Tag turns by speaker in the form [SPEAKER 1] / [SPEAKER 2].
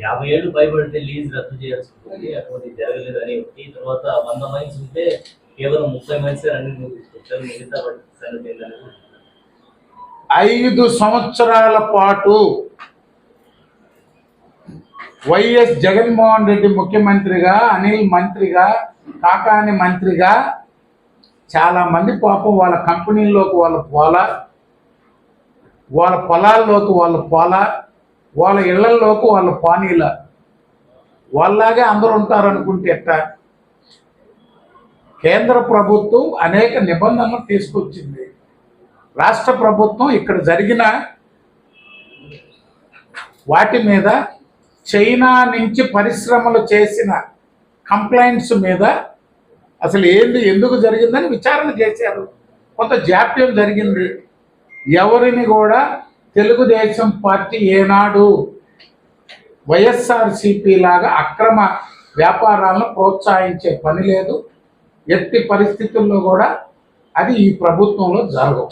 [SPEAKER 1] యాభై ఏళ్ళు పైబడితే లీజ్ రద్దు చేయాల్సి ఉంటుంది అటువంటి అని ఒకటి తర్వాత వంద మైన్స్ ఉంటే కేవలం ముప్పై మైన్స్ అన్ని మిగతా సంగతి
[SPEAKER 2] ఐదు సంవత్సరాల పాటు వైఎస్ జగన్మోహన్ రెడ్డి ముఖ్యమంత్రిగా అనిల్ మంత్రిగా కాకాని మంత్రిగా చాలా మంది పాపం వాళ్ళ కంపెనీల్లోకి వాళ్ళు పోలా వాళ్ళ పొలాల్లోకి వాళ్ళు పోలా వాళ్ళ ఇళ్ళలోకి వాళ్ళ పానీల. వాళ్ళలాగే అందరూ ఉంటారనుకుంటే ఎట్టా? కేంద్ర ప్రభుత్వం అనేక నిబంధనలు తీసుకొచ్చింది. రాష్ట్ర ప్రభుత్వం ఇక్కడ జరిగిన వాటి మీద చైనా నుంచి పరిశ్రమలు చేసిన కంప్లైంట్స్ మీద అసలు ఏంది ఎందుకు జరిగిందని విచారణ చేశారు. కొంత జాప్యం జరిగింది. ఎవరిని కూడా తెలుగుదేశం పార్టీ ఏనాడు వైఎస్ఆర్సిపి లాగా అక్రమ వ్యాపారాలను ప్రోత్సహించే పని లేదు. ఎట్టి పరిస్థితుల్లో కూడా అది ఈ ప్రభుత్వంలో జరగవు.